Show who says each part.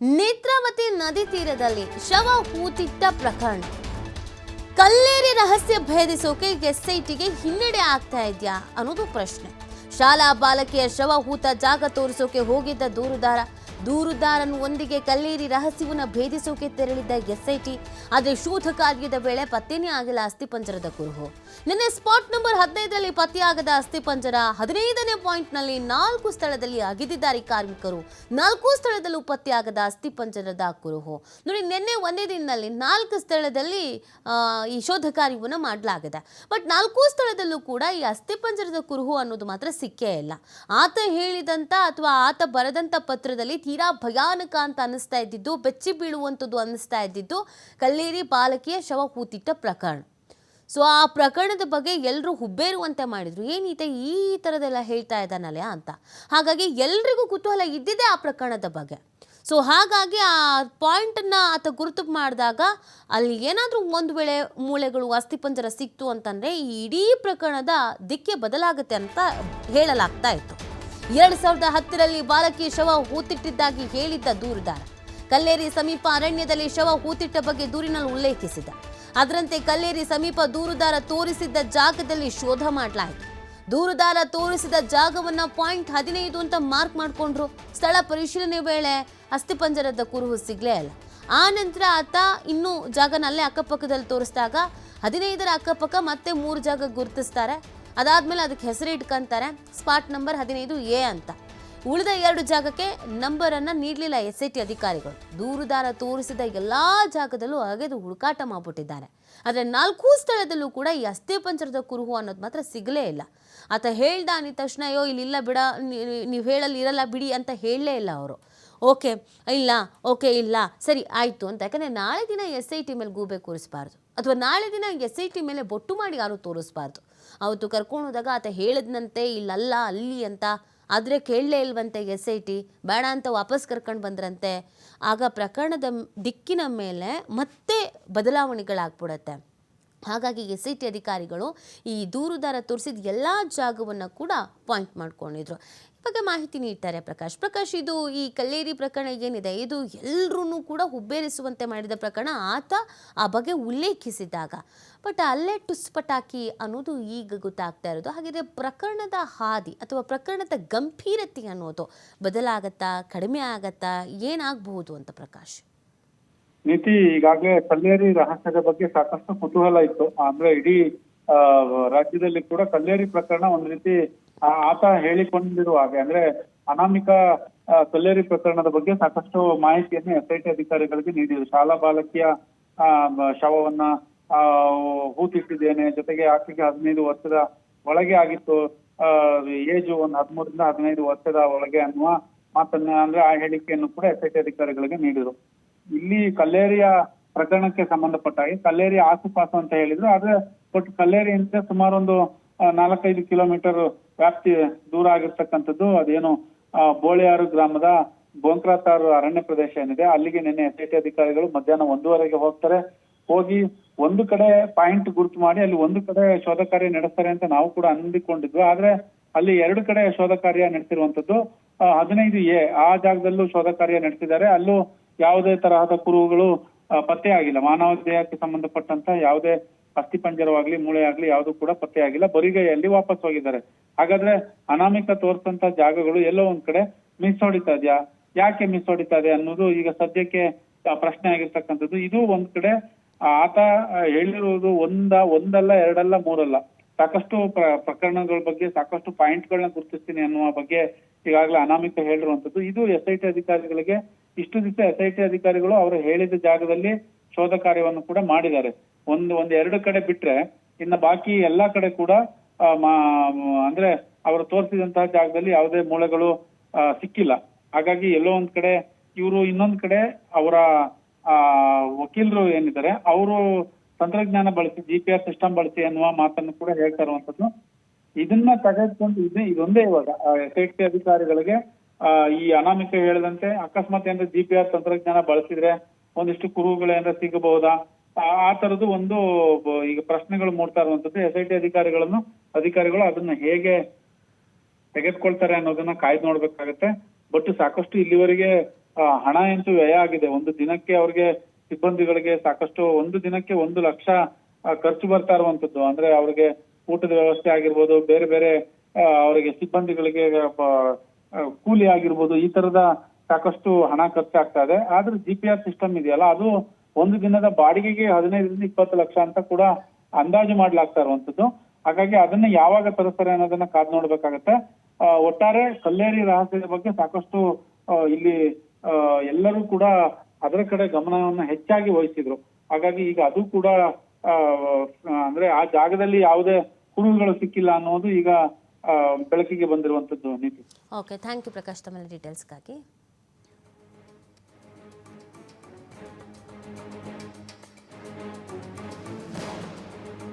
Speaker 1: ನೇತ್ರಾವತಿ ನದಿ ತೀರದಲ್ಲಿ ಶವ ಹೂತಿಟ್ಟ ಪ್ರಕರಣ. ಕಲ್ಲೇರಿ ರಹಸ್ಯ ಭೇದಿಸೋಕೆ ಎಸ್ಐಟಿಗೆ ಹಿನ್ನಡೆ ಆಗ್ತಾ ಇದೆಯಾ ಅನ್ನೋದು ಪ್ರಶ್ನೆ. ಶಾಲಾ ಬಾಲಕಿಯ ಶವ ಹೂತ ಜಾಗ ತೋರಿಸೋಕೆ ಹೋಗಿದ್ದ ದೂರುದಾರ ದೂರುದಾರನೊಂದಿಗೆ ಕಲ್ಲೇರಿ ರಹಸ್ಯವನ್ನ ಭೇದಿಸೋಕೆ ತೆರಳಿದ್ದ ಎಸ್ಐಟಿ, ಆದರೆ ಶೋಧ ಕಾರ್ಯದ ವೇಳೆ ಪತ್ತೆನೇ ಆಗಿಲ್ಲ ಅಸ್ಥಿಪಂಜರದ ಕುರುಹು. ನಿನ್ನೆ ಸ್ಪಾಟ್ ನಂಬರ್ ಹದಿನೈದರಲ್ಲಿ ಪತ್ತೆಯಾಗದ ಅಸ್ಥಿಪಂಜರ ಹದಿನೈದನೇ ಪಾಯಿಂಟ್ನಲ್ಲಿ ನಾಲ್ಕು ಸ್ಥಳದಲ್ಲಿ ಅಗಿದಿದ್ದಾರೆ ಕಾರ್ಮಿಕರು. ನಾಲ್ಕು ಸ್ಥಳದಲ್ಲೂ ಪತ್ತೆಯಾಗದ ಅಸ್ಥಿಪಂಜರದ ಕುರುಹು. ನೋಡಿ, ನಿನ್ನೆ ಒಂದೇ ದಿನದಲ್ಲಿ ನಾಲ್ಕು ಸ್ಥಳದಲ್ಲಿ ಈ ಶೋಧ ಕಾರ್ಯವನ್ನು ಮಾಡಲಾಗಿದೆ. ಬಟ್ ನಾಲ್ಕು ಸ್ಥಳದಲ್ಲೂ ಕೂಡ ಈ ಅಸ್ಥಿಪಂಜರದ ಕುರುಹು ಅನ್ನೋದು ಮಾತ್ರ ಸಿಕ್ಕೇ ಇಲ್ಲ. ಆತ ಹೇಳಿದಂತ ಅಥವಾ ಆತ ಬರೆದಂತ ಪತ್ರದಲ್ಲಿ ತೀರಾ ಭಯಾನಕ ಅಂತ ಅನ್ನಿಸ್ತಾ ಇದ್ದಿದ್ದು, ಬೆಚ್ಚಿ ಬೀಳುವಂಥದ್ದು ಅನ್ನಿಸ್ತಾ ಇದ್ದಿದ್ದು ಕಲ್ಲೇರಿ ಬಾಲಕಿಯ ಶವ ಕೂತಿಟ್ಟ ಪ್ರಕರಣ. ಸೊ, ಆ ಪ್ರಕರಣದ ಬಗ್ಗೆ ಎಲ್ಲರೂ ಹುಬ್ಬೇರುವಂತೆ ಮಾಡಿದರು. ಏನೈತೆ ಈ ಥರದೆಲ್ಲ ಹೇಳ್ತಾ ಇದ್ದಾನಲ್ಲ ಅಂತ. ಹಾಗಾಗಿ ಎಲ್ರಿಗೂ ಕುತೂಹಲ ಇದ್ದಿದೆ ಆ ಪ್ರಕರಣದ ಬಗ್ಗೆ. ಸೊ, ಹಾಗಾಗಿ ಆ ಪಾಯಿಂಟನ್ನು ಆತ ಗುರುತು ಮಾಡಿದಾಗ ಅಲ್ಲಿ ಏನಾದರೂ ಒಂದು ವೇಳೆ ಮೂಳೆಗಳು, ಅಸ್ಥಿಪಂಜರ ಸಿಕ್ತು ಅಂತಂದರೆ ಈ ಇಡೀ ಪ್ರಕರಣದ ದಿಕ್ಕೆ ಬದಲಾಗುತ್ತೆ ಅಂತ ಹೇಳಲಾಗ್ತಾ ಇತ್ತು. ಎರಡು ಸಾವಿರದ ಹತ್ತರಲ್ಲಿ ಬಾಲಕಿ ಶವ ಹೂತಿಟ್ಟಿದ್ದಾಗಿ ಹೇಳಿದ್ದ ದೂರುದಾರ. ಕಲ್ಲೇರಿ ಸಮೀಪ ಅರಣ್ಯದಲ್ಲಿ ಶವ ಹೂತಿಟ್ಟ ಬಗ್ಗೆ ದೂರಿನಲ್ಲಿ ಉಲ್ಲೇಖಿಸಿದ. ಅದರಂತೆ ಕಲ್ಲೇರಿ ಸಮೀಪ ದೂರುದಾರ ತೋರಿಸಿದ್ದ ಜಾಗದಲ್ಲಿ ಶೋಧ ಮಾಡಲಾಯಿತು. ದೂರುದಾರ ತೋರಿಸಿದ ಜಾಗವನ್ನ ಪಾಯಿಂಟ್ ಹದಿನೈದು ಅಂತ ಮಾರ್ಕ್ ಮಾಡಿಕೊಂಡ್ರು. ಸ್ಥಳ ಪರಿಶೀಲನೆ ವೇಳೆ ಅಸ್ಥಿಪಂಜರದ ಕುರುಹು ಸಿಗ್ಲೇ ಅಲ್ಲ. ಆ ನಂತರ ಆತ ಇನ್ನೂ ಜಾಗನ ಅಲ್ಲೇ ಅಕ್ಕಪಕ್ಕದಲ್ಲಿ ತೋರಿಸಿದಾಗ ಹದಿನೈದರ ಅಕ್ಕಪಕ್ಕ ಮತ್ತೆ ಮೂರು ಜಾಗ ಗುರುತಿಸ್ತಾರೆ. ಅದಾದ್ಮೇಲೆ ಅದಕ್ಕೆ ಹೆಸರು ಇಟ್ಕೊಂತಾರೆ ಸ್ಪಾಟ್ ನಂಬರ್ ಹದಿನೈದು ಎ ಅಂತ. ಉಳಿದ ಎರಡು ಜಾಗಕ್ಕೆ ನಂಬರನ್ನು ನೀಡಲಿಲ್ಲ ಎಸ್ ಐ ಟಿ ಅಧಿಕಾರಿಗಳು. ದೂರುದಾರ ತೋರಿಸಿದ ಎಲ್ಲಾ ಜಾಗದಲ್ಲೂ ಅಗೆದು ಹುಡುಕಾಟ ಮಾಡ್ಬಿಟ್ಟಿದ್ದಾರೆ. ಆದರೆ ನಾಲ್ಕು ಸ್ಥಳದಲ್ಲೂ ಕೂಡ ಈ ಅಸ್ಥಿಪಂಜರದ ಕುರುಹು ಅನ್ನೋದು ಮಾತ್ರ ಸಿಗಲೇ ಇಲ್ಲ. ಆತ ಹೇಳ್ದ ಅಂದ ತಕ್ಷಣ, ಅಯ್ಯೋ, ಇಲ್ಲಿಲ್ಲ ಬಿಡ ನೀವು ಹೇಳಲ್ಲಿ ಇರಲ್ಲ ಬಿಡಿ ಅಂತ ಹೇಳಲೇ ಇಲ್ಲ ಅವರು. ಓಕೆ, ಇಲ್ಲ ಓಕೆ, ಇಲ್ಲ, ಸರಿ, ಆಯಿತು ಅಂತ. ಯಾಕಂದರೆ ನಾಳೆ ದಿನ ಎಸ್ ಐ ಟಿ ಮೇಲೆ ಗೂಬೆ ಕೂರಿಸಬಾರ್ದು. ಅಥವಾ ನಾಳೆ ದಿನ ಎಸ್ ಐ ಟಿ ಮೇಲೆ ಬೊಟ್ಟು ಮಾಡಿ ಯಾರು ತೋರಿಸ್ಬಾರ್ದು. ಅವತ್ತು ಕರ್ಕೊಂಡು ಹೋದಾಗ ಆತ ಹೇಳಿದ್ನಂತೆ, ಇಲ್ಲಲ್ಲ, ಅಲ್ಲಿ ಅಂತ. ಆದರೆ ಕೇಳಲೇ ಇಲ್ವಂತೆ ಎಸ್ ಐ ಟಿ. ಬೇಡ ಅಂತ ವಾಪಸ್ ಕರ್ಕೊಂಡು ಬಂದ್ರಂತೆ. ಆಗ ಪ್ರಕರಣದ ದಿಕ್ಕಿನ ಮೇಲೆ ಮತ್ತೆ ಬದಲಾವಣೆಗಳಾಗ್ಬಿಡತ್ತೆ. ಹಾಗಾಗಿ ಎಸ್ ಐ ಟಿ ಅಧಿಕಾರಿಗಳು ಈ ದೂರುದಾರ ತೋರಿಸಿದ ಎಲ್ಲ ಜಾಗವನ್ನು ಕೂಡ ಪಾಯಿಂಟ್ ಮಾಡ್ಕೊಂಡಿದ್ರು. ಈ ಬಗ್ಗೆ ಮಾಹಿತಿ ನೀಡ್ತಾರೆ ಪ್ರಕಾಶ್. ಪ್ರಕಾಶ್, ಇದು ಈ ಕಲ್ಲೇರಿ ಪ್ರಕರಣ ಏನಿದೆ? ಇದು ಎಲ್ಲರೂ ಕೂಡ ಹುಬ್ಬೇರಿಸುವಂತೆ ಮಾಡಿದ ಪ್ರಕರಣ. ಆತ ಆ ಬಗ್ಗೆ ಉಲ್ಲೇಖಿಸಿದಾಗ. ಬಟ್ ಅಲ್ಲೇ ಟುಸ್ ಪಟಾಕಿ ಅನ್ನೋದು ಈಗ ಗೊತ್ತಾಗ್ತಾ ಇರೋದು. ಹಾಗಿದ್ರೆ ಪ್ರಕರಣದ ಹಾದಿ ಅಥವಾ ಪ್ರಕರಣದ ಗಂಭೀರತೆ ಅನ್ನೋದು ಬದಲಾಗತ್ತಾ, ಕಡಿಮೆ ಆಗತ್ತಾ ಏನಾಗಬಹುದು ಅಂತ ಪ್ರಕಾಶ್?
Speaker 2: ನೀತಿ ಈಗಾಗಲೇ ಕಲ್ಲೇರಿ ರಹಸ್ಯದ ಬಗ್ಗೆ ಸಾಕಷ್ಟು ಕುತೂಹಲ ಇತ್ತು. ಅಂದ್ರೆ ಇಡೀ ರಾಜ್ಯದಲ್ಲಿ ಕೂಡ ಕಲ್ಲೇರಿ ಪ್ರಕರಣ ಒಂದ್ ರೀತಿ ಆತ ಹೇಳಿಕೊಂಡಿರುವ ಹಾಗೆ. ಅಂದ್ರೆ ಅನಾಮಿಕ ಕಲ್ಲೇರಿ ಪ್ರಕರಣದ ಬಗ್ಗೆ ಸಾಕಷ್ಟು ಮಾಹಿತಿಯನ್ನು ಎಸ್ ಐ ಟಿ ಅಧಿಕಾರಿಗಳಿಗೆ ನೀಡಿದ್ರು. ಶಾಲಾ ಬಾಲಕಿಯ ಶವವನ್ನ ಹೂತಿಟ್ಟಿದ್ದೇನೆ. ಜೊತೆಗೆ ಆಕೆಗೆ ಹದಿನೈದು ವರ್ಷದ ಒಳಗೆ ಆಗಿತ್ತು. ಏಜು ಒಂದು ಹದಿಮೂರರಿಂದ ಹದಿನೈದು ವರ್ಷದ ಒಳಗೆ ಅನ್ನುವ ಮಾತನ್ನ, ಅಂದ್ರೆ ಆ ಹೇಳಿಕೆಯನ್ನು ಕೂಡ ಎಸ್ ಐ ಟಿ ಅಧಿಕಾರಿಗಳಿಗೆ ನೀಡಿದ್ರು. ಇಲ್ಲಿ ಕಲ್ಲೇರಿಯ ಪ್ರಕರಣಕ್ಕೆ ಸಂಬಂಧಪಟ್ಟ ಹಾಗೆ ಕಲ್ಲೇರಿ ಆಸುಪಾಸು ಅಂತ ಹೇಳಿದ್ರು. ಆದ್ರೆ ಬಟ್ ಕಲ್ಲೇರಿಯಿಂದ ಸುಮಾರು ಒಂದು ನಾಲ್ಕೈದು ಕಿಲೋಮೀಟರ್ ವ್ಯಾಪ್ತಿ ದೂರ ಆಗಿರ್ತಕ್ಕಂಥದ್ದು. ಅದೇನು ಬೋಳಿಯಾರು ಗ್ರಾಮದ ಬೋಂಕ್ರಾತಾರು ಅರಣ್ಯ ಪ್ರದೇಶ ಏನಿದೆ, ಅಲ್ಲಿಗೆ ನಿನ್ನೆ ಟಿ ಅಧಿಕಾರಿಗಳು ಮಧ್ಯಾಹ್ನ ಒಂದೂವರೆಗೆ ಹೋಗ್ತಾರೆ. ಹೋಗಿ ಒಂದು ಕಡೆ ಪಾಯಿಂಟ್ ಗುರುತು ಮಾಡಿ ಅಲ್ಲಿ ಒಂದು ಕಡೆ ಶೋಧ ಕಾರ್ಯ ನಡೆಸ್ತಾರೆ ಅಂತ ನಾವು ಕೂಡ ಅಂದಿಕೊಂಡಿದ್ವಿ. ಆದ್ರೆ ಅಲ್ಲಿ ಎರಡು ಕಡೆ ಶೋಧ ಕಾರ್ಯ ನಡೆಸಿರುವಂತದ್ದು ಹದಿನೈದು ಎ, ಆ ಜಾಗದಲ್ಲೂ ಶೋಧ ಕಾರ್ಯ ನಡೆಸಿದ್ದಾರೆ. ಅಲ್ಲೂ ಯಾವುದೇ ತರಹದ ಕುರುಹುಗಳು ಪತ್ತೆ ಆಗಿಲ್ಲ. ಮಾನವ ದೇಹಕ್ಕೆ ಸಂಬಂಧಪಟ್ಟಂತ ಯಾವುದೇ ಅಸ್ಥಿಪಂಜರವಾಗ್ಲಿ ಮೂಳೆ ಆಗ್ಲಿ ಯಾವುದು ಕೂಡ ಪತ್ತೆ ಆಗಿಲ್ಲ. ಬರಿಗೈಯಲ್ಲಿ ವಾಪಸ್ ಹೋಗಿದ್ದಾರೆ. ಹಾಗಾದ್ರೆ ಅನಾಮಿಕ ತೋರಿಸಂತ ಜಾಗಗಳು ಎಲ್ಲೋ ಒಂದ್ ಕಡೆ ಮಿಸ್ ಹೊಡಿತಾ ಇದೆಯಾ? ಯಾಕೆ ಮಿಸ್ ಹೊಡಿತಾ ಇದೆ ಅನ್ನೋದು ಈಗ ಸದ್ಯಕ್ಕೆ ಪ್ರಶ್ನೆ ಆಗಿರ್ತಕ್ಕಂಥದ್ದು. ಇದು ಒಂದ್ ಕಡೆ ಆತ ಹೇಳಿರುವುದು ಒಂದ, ಒಂದಲ್ಲ, ಎರಡಲ್ಲ, ಮೂರಲ್ಲ. ಸಾಕಷ್ಟು ಪ್ರ- ಪ್ರಕರಣಗಳ ಬಗ್ಗೆ, ಸಾಕಷ್ಟು ಪಾಯಿಂಟ್ಗಳನ್ನ ಗುರುತಿಸ್ತೀನಿ ಅನ್ನುವ ಬಗ್ಗೆ ಈಗಾಗಲೇ ಅನಾಮಿಕ ಹೇಳಿರುವಂತದ್ದು ಇದು ಎಸ್ ಐ ಟಿ ಅಧಿಕಾರಿಗಳಿಗೆ ಇಷ್ಟು ದಿವಸ ಎಸ್ ಐ ಟಿ ಅಧಿಕಾರಿಗಳು ಅವರು ಹೇಳಿದ ಜಾಗದಲ್ಲಿ ಶೋಧ ಕಾರ್ಯವನ್ನು ಕೂಡ ಮಾಡಿದ್ದಾರೆ. ಒಂದು, ಒಂದ್ ಎರಡು ಕಡೆ ಬಿಟ್ರೆ ಇನ್ನ ಬಾಕಿ ಎಲ್ಲಾ ಕಡೆ ಕೂಡ ಅಂದ್ರೆ ಅವರು ತೋರಿಸಿದಂತಹ ಜಾಗದಲ್ಲಿ ಯಾವುದೇ ಮೂಳೆಗಳು ಸಿಕ್ಕಿಲ್ಲ. ಹಾಗಾಗಿ ಎಲ್ಲೋ ಒಂದ್ ಕಡೆ ಇವರು ಇನ್ನೊಂದ್ ಕಡೆ ಅವರ ವಕೀಲರು ಏನಿದ್ದಾರೆ, ಅವರು ತಂತ್ರಜ್ಞಾನ ಬಳಸಿ ಜಿ ಪಿ ಆರ್ ಸಿಸ್ಟಮ್ ಬಳಸಿ ಅನ್ನುವ ಮಾತನ್ನು ಕೂಡ ಹೇಳ್ತಾ ಇರುವಂತದ್ದು. ಇದನ್ನ ತೆಗೆದುಕೊಂಡು, ಇದು ಇದೊಂದೇ ಇವಾಗ ಎಸ್ ಐ ಟಿ ಅಧಿಕಾರಿಗಳಿಗೆ ಈ ಅನಾಮಿಕ ಹೇಳಿದಂತೆ ಅಕಸ್ಮಾತ್ ಏನಾದ್ರೆ ಜಿ ಪಿ ಆರ್ ತಂತ್ರಜ್ಞಾನ ಬಳಸಿದ್ರೆ ಒಂದಿಷ್ಟು ಕುರುಹುಗಳು ಏನಾದ್ರೆ ಸಿಗಬಹುದಾ? ಆ- ತರದ್ದು ಒಂದು ಈಗ ಪ್ರಶ್ನೆಗಳು ಮೂಡ್ತಾ ಇರುವಂತದ್ದು ಎಸ್ ಐ ಟಿ ಅಧಿಕಾರಿಗಳನ್ನು, ಅಧಿಕಾರಿಗಳು ಅದನ್ನ ಹೇಗೆ ತೆಗೆದುಕೊಳ್ತಾರೆ ಅನ್ನೋದನ್ನ ಕಾಯ್ದು ನೋಡ್ಬೇಕಾಗತ್ತೆ. ಬಟ್ ಸಾಕಷ್ಟು ಇಲ್ಲಿವರೆಗೆ ಹಣ ಅಂತೂ ವ್ಯಯ ಆಗಿದೆ. ಒಂದು ದಿನಕ್ಕೆ ಅವ್ರಿಗೆ ಸಿಬ್ಬಂದಿಗಳಿಗೆ ಸಾಕಷ್ಟು, ಒಂದು ದಿನಕ್ಕೆ ಒಂದು ಲಕ್ಷ ಖರ್ಚು ಬರ್ತಾ ಇರುವಂತದ್ದು ಅಂದ್ರೆ ಅವ್ರಿಗೆ ಊಟದ ವ್ಯವಸ್ಥೆ ಆಗಿರ್ಬೋದು, ಬೇರೆ ಬೇರೆ ಅವರಿಗೆ ಸಿಬ್ಬಂದಿಗಳಿಗೆ ಕೂಲಿ ಆಗಿರ್ಬೋದು, ಈ ತರದ ಸಾಕಷ್ಟು ಹಣ ಖರ್ಚಾಗ್ತಾ ಇದೆ. ಆದ್ರೆ ಜಿ ಪಿ ಆರ್ ಸಿಸ್ಟಮ್ ಇದೆಯಲ್ಲ, ಅದು ಒಂದು ದಿನದ ಬಾಡಿಗೆಗೆ ಹದಿನೈದರಿಂದ ಇಪ್ಪತ್ತು ಲಕ್ಷ ಅಂತ ಕೂಡ ಅಂದಾಜು ಮಾಡ್ಲಾಗ್ತಾ ಇರುವಂತದ್ದು ಹಾಗಾಗಿ ಅದನ್ನ ಯಾವಾಗ ತರಿಸ್ತಾರೆ ಅನ್ನೋದನ್ನ ಕಾದ್ ನೋಡ್ಬೇಕಾಗತ್ತೆ. ಒಟ್ಟಾರೆ ಕಲ್ಲೇರಿ ರಹಸ್ಯದ ಬಗ್ಗೆ ಸಾಕಷ್ಟು ಇಲ್ಲಿ ಎಲ್ಲರೂ ಕೂಡ ಅದರ ಕಡೆ ಗಮನವನ್ನ ಹೆಚ್ಚಾಗಿ ವಹಿಸಿದ್ರು. ಹಾಗಾಗಿ ಈಗ ಅದು ಕೂಡ ಅಂದ್ರೆ ಆ ಜಾಗದಲ್ಲಿ ಯಾವುದೇ ಕುರುಹುಗಳು ಸಿಕ್ಕಿಲ್ಲ ಅನ್ನೋದು ಈಗ ಬೆಳಕಿಗೆ ಬಂದಿರುವಂತದ್ದು ನೀತಿ.
Speaker 1: ಓಕೆ ಥ್ಯಾಂಕ್ ಯು ಪ್ರಕಾಶ್ ತಮ್ಮ ಡೀಟೇಲ್ಸ್ಗಾಗಿ